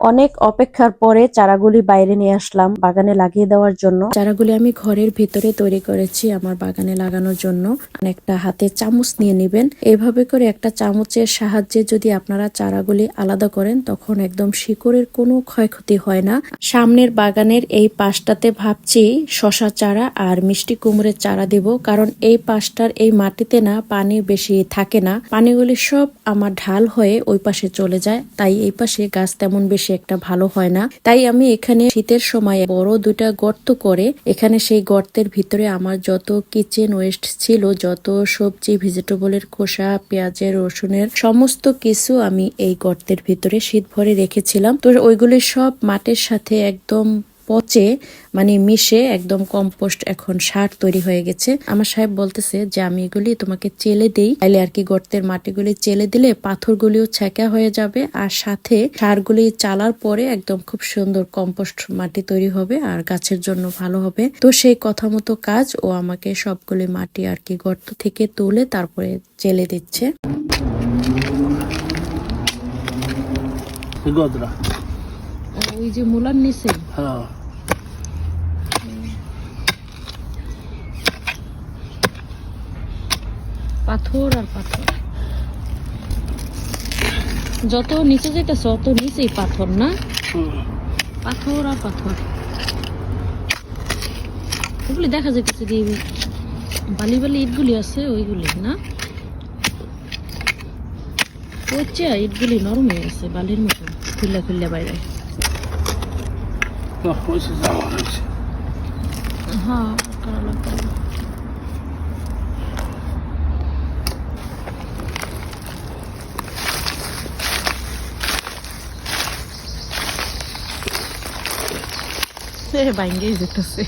অনেক অপেক্ষার পরে চারাগুলি বাইরে নিয়ে আসলাম বাগানে লাগিয়ে দেওয়ার জন্য। চারাগুলি আমি ঘরের ভিতরে তৈরি করেছি আমার বাগানে লাগানোর জন্য। একটা হাতে চামচ নিয়ে নেবেন। এভাবে করে একটা চামচের সাহায্যে যদি আপনারা চারাগুলি আলাদা করেন, তখন একদম শিকড়ের কোনো ক্ষয়ক্ষতি হয় না। সামনের বাগানের এই পাশটাতে ভাবছি শশা চারা আর মিষ্টি কুমড়ের চারা দেব, কারণ এই পাশটার এই মাটিতে না পানি বেশি থাকে না। পানিগুলি সব আমার ঢাল হয়ে ওই পাশে চলে যায়, তাই এই পাশে গাছ তেমন বেশি একটা ভালো হয় না। তাই আমি এখানে শীতের সময় বড় দুটা গর্ত করে, এখানে সেই গর্তের ভিতরে আমার যত কিচেন ওয়েস্ট ছিল, যত সবজি ভেজিটেবলের খোসা, পেঁয়াজের, রসুনের সমস্ত কিছু আমি এই গর্তের ভিতরে শীত ভরে রেখেছিলাম। তো ওইগুলি সব মাটির সাথে একদম পচে মানে মিশে একদম কম্পোস্ট এখন সার তৈরি হয়ে গেছে। আমার সাহেব বলতেছে যে আমি এগুলি তোমাকে চেলে দেই। তাইলে আর কি গর্তের মাটিগুলি চেলে দিলে পাথরগুলিও ছেঁকা হয়ে যাবে আর সাথে সারগুলি চালার পরে একদম খুব সুন্দর কম্পোস্ট মাটি তৈরি হবে আর গাছের জন্য ভালো হবে। তো সেই কথা মতো কাজ ও আমাকে সবগুলি মাটি আর কি গর্ত থেকে তুলে তারপরে চেলে দিচ্ছে। গদরা ওই যে মূলার নিচে? হ্যাঁ। পাথর আর পাথর। যত নিচে যেতেছে অত নিচেই পাথর না? পাথর আর পাথর। ওগুলি দেখা যাইতেছে যে বালি বালি ইটগুলি আছে ওইগুলি না? হচ্ছে ইটগুলি নরম হয়ে গেছে বালির মতো খুললে খুললে বাইরে। হ্যাঁ করা লাগবে। সে বাইঙ্গেই যেতেছে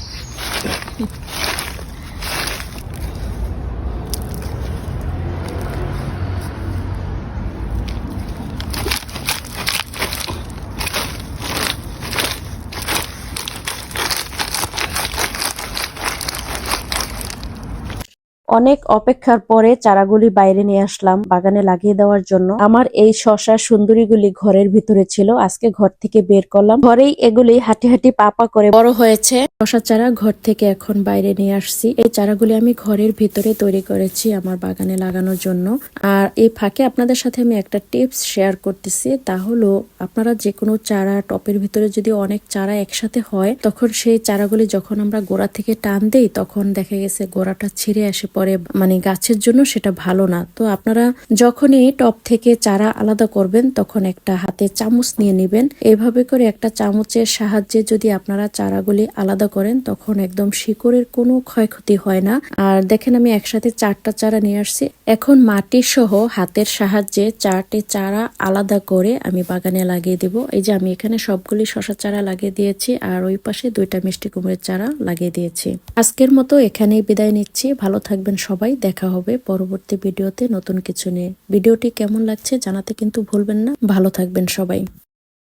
অনেক অপেক্ষার পরে চারাগুলি বাইরে নিয়ে আসলাম বাগানে লাগিয়ে দেওয়ার জন্য। আমার এই শশা সুন্দরীগুলি ঘরের ভিতরে ছিল, আজকে ঘর থেকে বের করলাম। ঘরেই এগুলি হাঁটি হাঁটি পাপা করে বড় হয়েছে। শশা চারা ঘর থেকে এখন বাইরে নিয়ে আসছি। এই চারাগুলি আমি ঘরের ভিতরে তৈরি করেছি আমার বাগানে লাগানোর জন্য। আর এই ফাঁকে আপনাদের সাথে আমি একটা টিপস শেয়ার করতেছি। তা হলো, আপনারা যে কোনো চারা টপের ভিতরে যদি অনেক চারা একসাথে হয়, তখন সেই চারাগুলি যখন আমরা গোড়া থেকে টান দেই, তখন দেখা গেছে গোড়াটা ছিঁড়ে আসে পরে মানে গাছের জন্য সেটা ভালো না। তো আপনারা যখনই টপ থেকে চারা আলাদা করবেন, তখন একটা হাতে চামচ নিয়ে নেবেন। এভাবে করে একটা চামচের সাহায্যে যদি আপনারা চারাগুলি আলাদা করেন, তখন একদম শিকড়ের কোনো ক্ষয়ক্ষতি হয় না। আর দেখেন, আমি একসাথে চারটা চারা নিয়ে আসছি। এখন মাটি সহ হাতের সাহায্যে চারটে চারা আলাদা করে আমি বাগানে লাগিয়ে দেব। এই যে আমি এখানে সবগুলি শশা চারা লাগিয়ে দিয়েছি, আর ওই পাশে দুইটা মিষ্টি কুমড়ের চারা লাগিয়ে দিয়েছি। আজকের মতো এখানেই বিদায় নিচ্ছি। ভালো থাকবেন সবাই, দেখা হবে পরবর্তী ভিডিওতে নতুন কিছু নিয়ে। ভিডিওটি কেমন লাগছে জানাতে কিন্তু ভুলবেন না। ভালো থাকবেন সবাই।